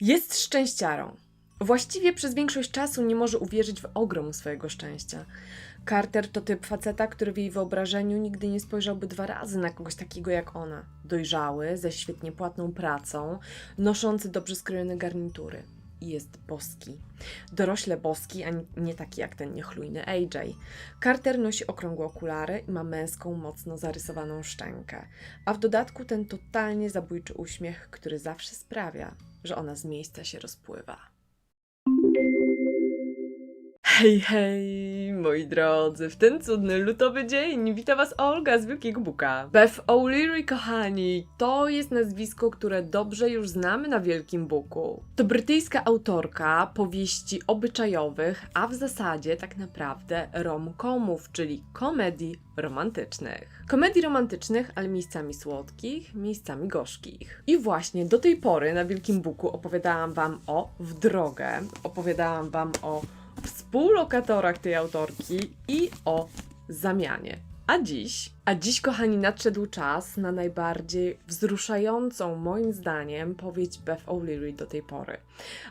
Jest szczęściarą. Właściwie przez większość czasu nie może uwierzyć w ogrom swojego szczęścia. Carter to typ faceta, który w jej wyobrażeniu nigdy nie spojrzałby dwa razy na kogoś takiego jak ona. Dojrzały, ze świetnie płatną pracą, noszący dobrze skrojone garnitury. I jest boski. Dorośle boski, a nie taki jak ten niechlujny AJ. Carter nosi okrągłe okulary i ma męską, mocno zarysowaną szczękę. A w dodatku ten totalnie zabójczy uśmiech, który zawsze sprawia, że ona z miejsca się rozpływa. Hej, hej, moi drodzy, w ten cudny lutowy dzień wita Was Olga z Wielkiego Buka. Beth O'Leary, kochani, to jest nazwisko, które dobrze już znamy na Wielkim Buku. To brytyjska autorka powieści obyczajowych, a w zasadzie tak naprawdę rom-comów, czyli komedii romantycznych. Komedii romantycznych, ale miejscami słodkich, miejscami gorzkich. I właśnie do tej pory na Wielkim Buku opowiadałam Wam o W drogę, opowiadałam Wam o współlokatorach tej autorki i o zamianie. A dziś, a dziś, kochani, nadszedł czas na najbardziej wzruszającą, moim zdaniem, powieść Beth O'Leary do tej pory.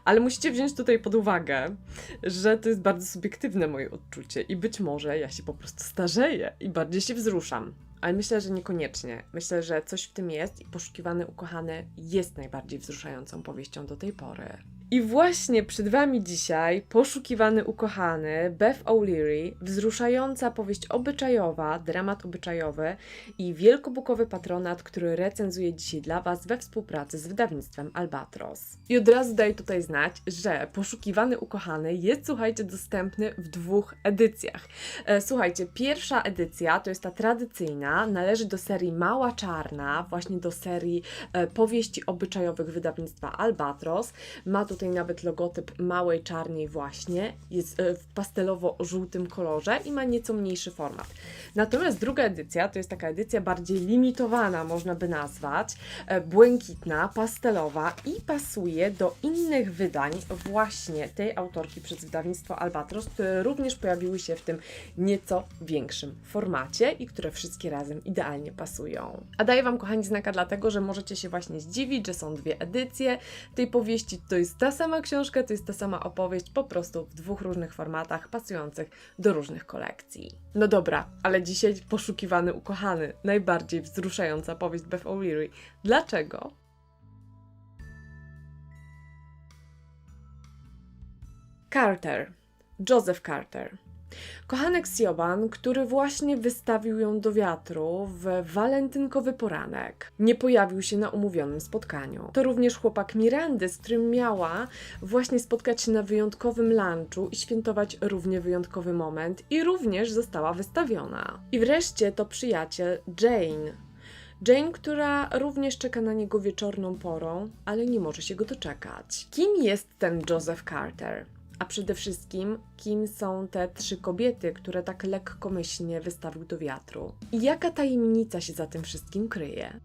Ale musicie wziąć tutaj pod uwagę, że to jest bardzo subiektywne moje odczucie i być może ja się po prostu starzeję i bardziej się wzruszam. Ale myślę, że niekoniecznie. Myślę, że coś w tym jest i Poszukiwany Ukochany jest najbardziej wzruszającą powieścią do tej pory. I właśnie przed Wami dzisiaj Poszukiwany Ukochany, Beth O'Leary, wzruszająca powieść obyczajowa, dramat obyczajowy i wielkobukowy patronat, który recenzuję dzisiaj dla Was we współpracy z wydawnictwem Albatros. I od razu daję tutaj znać, że Poszukiwany Ukochany jest, słuchajcie, dostępny w dwóch edycjach. E, Słuchajcie, pierwsza edycja to jest ta tradycyjna, należy do serii Mała Czarna, właśnie do serii e, powieści obyczajowych wydawnictwa Albatros. Ma tutaj nawet logotyp Małej Czarnej właśnie, jest e, w pastelowo-żółtym kolorze i ma nieco mniejszy format. Natomiast druga edycja to jest taka edycja bardziej limitowana, można by nazwać, e, błękitna, pastelowa i pasuje do innych wydań właśnie tej autorki przez wydawnictwo Albatros, które również pojawiły się w tym nieco większym formacie i które wszystkie razem idealnie pasują. A daję Wam, kochani, znaka dlatego, że możecie się właśnie zdziwić, że są dwie edycje tej powieści. To jest ta sama książka, to jest ta sama opowieść, po prostu w dwóch różnych formatach, pasujących do różnych kolekcji. No dobra, ale dzisiaj poszukiwany ukochany, najbardziej wzruszająca powieść Beth O'Leary. Dlaczego? Carter. Joseph Carter. Kochanek Sioban, który właśnie wystawił ją do wiatru w walentynkowy poranek, nie pojawił się na umówionym spotkaniu. To również chłopak Mirandy, z którym miała właśnie spotkać się na wyjątkowym lunchu i świętować równie wyjątkowy moment i również została wystawiona. I wreszcie to przyjaciel Jane, Jane, która również czeka na niego wieczorną porą, ale nie może się go doczekać. Kim jest ten Joseph Carter? A przede wszystkim, kim są te trzy kobiety, które tak lekkomyślnie wystawił do wiatru? I jaka tajemnica się za tym wszystkim kryje?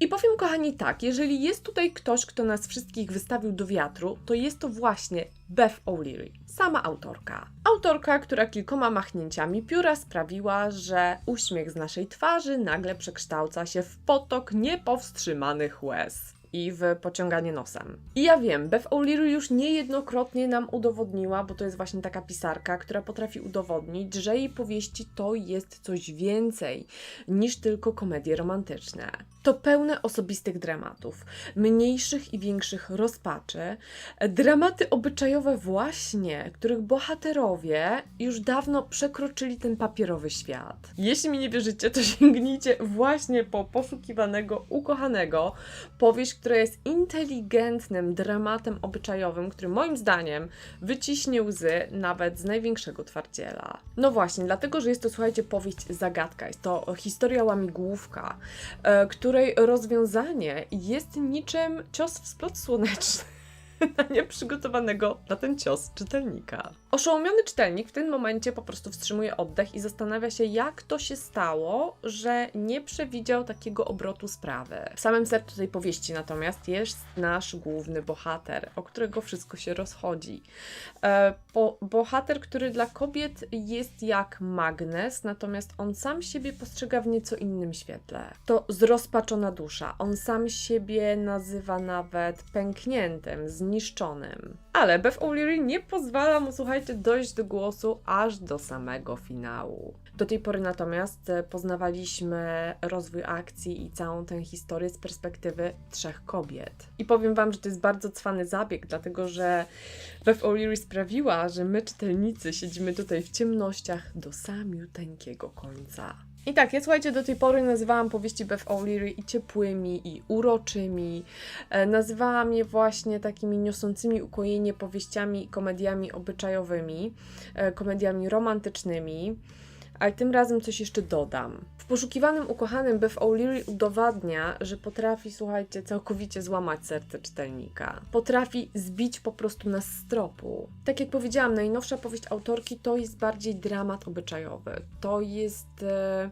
I powiem, kochani, tak, jeżeli jest tutaj ktoś, kto nas wszystkich wystawił do wiatru, to jest to właśnie Beth O'Leary, sama autorka. Autorka, która kilkoma machnięciami pióra sprawiła, że uśmiech z naszej twarzy nagle przekształca się w potok niepowstrzymanych łez i w pociąganie nosem. I ja wiem, Beth O'Leary już niejednokrotnie nam udowodniła, bo to jest właśnie taka pisarka, która potrafi udowodnić, że jej powieści to jest coś więcej niż tylko komedie romantyczne. To pełne osobistych dramatów, mniejszych i większych rozpaczy, dramaty obyczajowe właśnie, których bohaterowie już dawno przekroczyli ten papierowy świat. Jeśli mi nie wierzycie, to sięgnijcie właśnie po poszukiwanego, ukochanego, powieść, która jest inteligentnym dramatem obyczajowym, który moim zdaniem wyciśnie łzy nawet z największego twardziela. No właśnie, dlatego, że jest to, słuchajcie, powieść zagadka. Jest to historia łamigłówka, e, której rozwiązanie jest niczym cios w splot słoneczny. na nieprzygotowanego na ten cios czytelnika. Oszołomiony czytelnik w tym momencie po prostu wstrzymuje oddech i zastanawia się, jak to się stało, że nie przewidział takiego obrotu sprawy. W samym sercu tej powieści natomiast jest nasz główny bohater, o którego wszystko się rozchodzi. E, bo, bohater, który dla kobiet jest jak magnes, natomiast on sam siebie postrzega w nieco innym świetle. To zrozpaczona dusza. On sam siebie nazywa nawet pękniętym, zniszczonym. Ale Beth O'Leary nie pozwala mu, słuchajcie, dojść do głosu aż do samego finału. Do tej pory natomiast e, poznawaliśmy rozwój akcji i całą tę historię z perspektywy trzech kobiet. I powiem Wam, że to jest bardzo cwany zabieg, dlatego że Beth O'Leary sprawiła, że my czytelnicy siedzimy tutaj w ciemnościach do samiuteńkiego końca. I tak, ja słuchajcie, do tej pory nazywałam powieści Beth O'Leary i ciepłymi, i uroczymi. E, nazywałam je właśnie takimi niosącymi ukojenie powieściami i komediami obyczajowymi, e, komediami romantycznymi. Ale tym razem coś jeszcze dodam. W poszukiwanym ukochanym Beth O'Leary udowadnia, że potrafi, słuchajcie, całkowicie złamać serce czytelnika. Potrafi zbić po prostu nas z tropu. Tak jak powiedziałam, najnowsza powieść autorki to jest bardziej dramat obyczajowy. To jest e,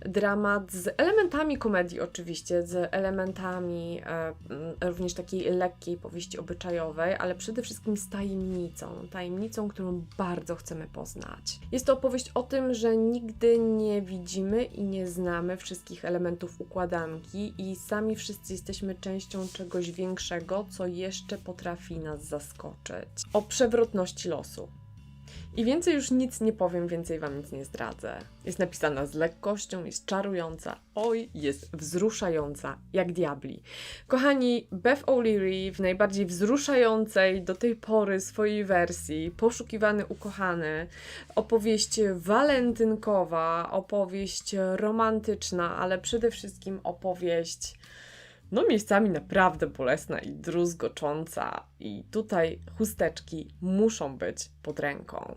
dramat z elementami komedii oczywiście, z elementami e, również takiej lekkiej powieści obyczajowej, ale przede wszystkim z tajemnicą. Tajemnicą, którą bardzo chcemy poznać. Jest to opowieść o tym, że nigdy nie widzimy i nie znamy wszystkich elementów układanki i sami wszyscy jesteśmy częścią czegoś większego, co jeszcze potrafi nas zaskoczyć. O przewrotności losu. I więcej już nic nie powiem, więcej Wam nic nie zdradzę. Jest napisana z lekkością, jest czarująca, oj, jest wzruszająca, jak diabli. Kochani, Beth O'Leary w najbardziej wzruszającej do tej pory swojej wersji, Poszukiwany Ukochany, opowieść walentynkowa, opowieść romantyczna, ale przede wszystkim opowieść no miejscami naprawdę bolesna i druzgocząca i tutaj chusteczki muszą być pod ręką.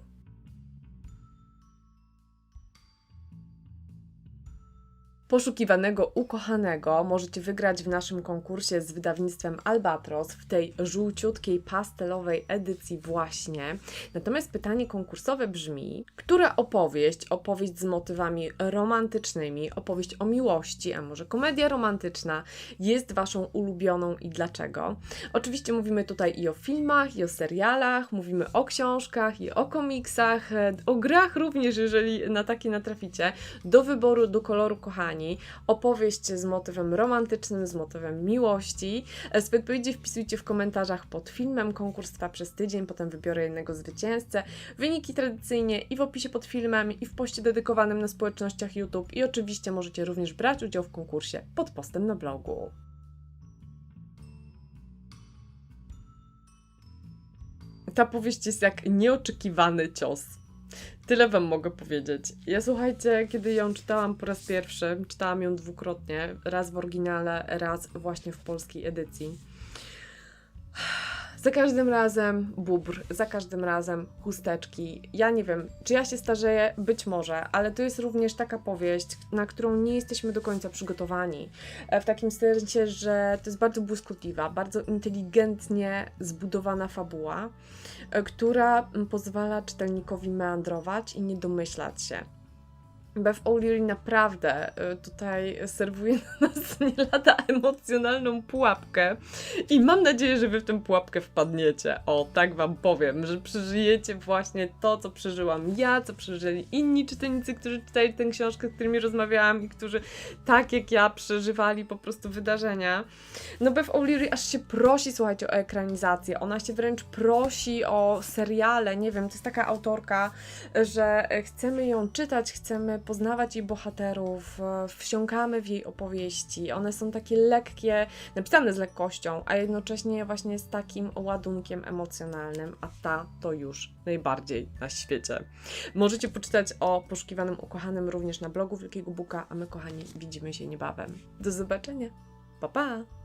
Poszukiwanego ukochanego możecie wygrać w naszym konkursie z wydawnictwem Albatros w tej żółciutkiej, pastelowej edycji właśnie. Natomiast pytanie konkursowe brzmi, która opowieść, opowieść z motywami romantycznymi, opowieść o miłości, a może komedia romantyczna jest Waszą ulubioną i dlaczego? Oczywiście mówimy tutaj i o filmach, i o serialach, mówimy o książkach, i o komiksach, e, o grach również, jeżeli na takie natraficie. Do wyboru, do koloru, kochani. Opowieść z motywem romantycznym, z motywem miłości. E, Swoje wpisujcie w komentarzach pod filmem. Konkurs trwa przez tydzień, potem wybiorę jednego zwycięzcę. Wyniki tradycyjnie i w opisie pod filmem, i w poście dedykowanym na społecznościach YouTube. I oczywiście możecie również brać udział w konkursie pod postem na blogu. Ta powieść jest jak nieoczekiwany cios. Tyle Wam mogę powiedzieć. Ja słuchajcie, kiedy ją czytałam po raz pierwszy, czytałam ją dwukrotnie, raz w oryginale, raz właśnie w polskiej edycji. Za każdym razem bubr, za każdym razem chusteczki. Ja nie wiem, czy ja się starzeję, być może, ale to jest również taka powieść, na którą nie jesteśmy do końca przygotowani. E, W takim sensie, że to jest bardzo błyskotliwa, bardzo inteligentnie zbudowana fabuła, e, która pozwala czytelnikowi meandrować i nie domyślać się. Beth O'Leary naprawdę y, tutaj serwuje na nas nie lada emocjonalną pułapkę i mam nadzieję, że wy w tę pułapkę wpadniecie. O, tak wam powiem, że przeżyjecie właśnie to, co przeżyłam ja, co przeżyli inni czytelnicy, którzy czytali tę książkę, z którymi rozmawiałam i którzy tak jak ja przeżywali po prostu wydarzenia. No Beth O'Leary aż się prosi, słuchajcie, o ekranizację. Ona się wręcz prosi o seriale, nie wiem, to jest taka autorka, że chcemy ją czytać, chcemy poznawać jej bohaterów, e, wsiąkamy w jej opowieści. One są takie lekkie, napisane z lekkością, a jednocześnie właśnie z takim ładunkiem emocjonalnym, a ta to już najbardziej na świecie. Możecie poczytać o poszukiwanym ukochanym również na blogu Wielkiego Buka, a my kochani widzimy się niebawem. Do zobaczenia. Pa pa!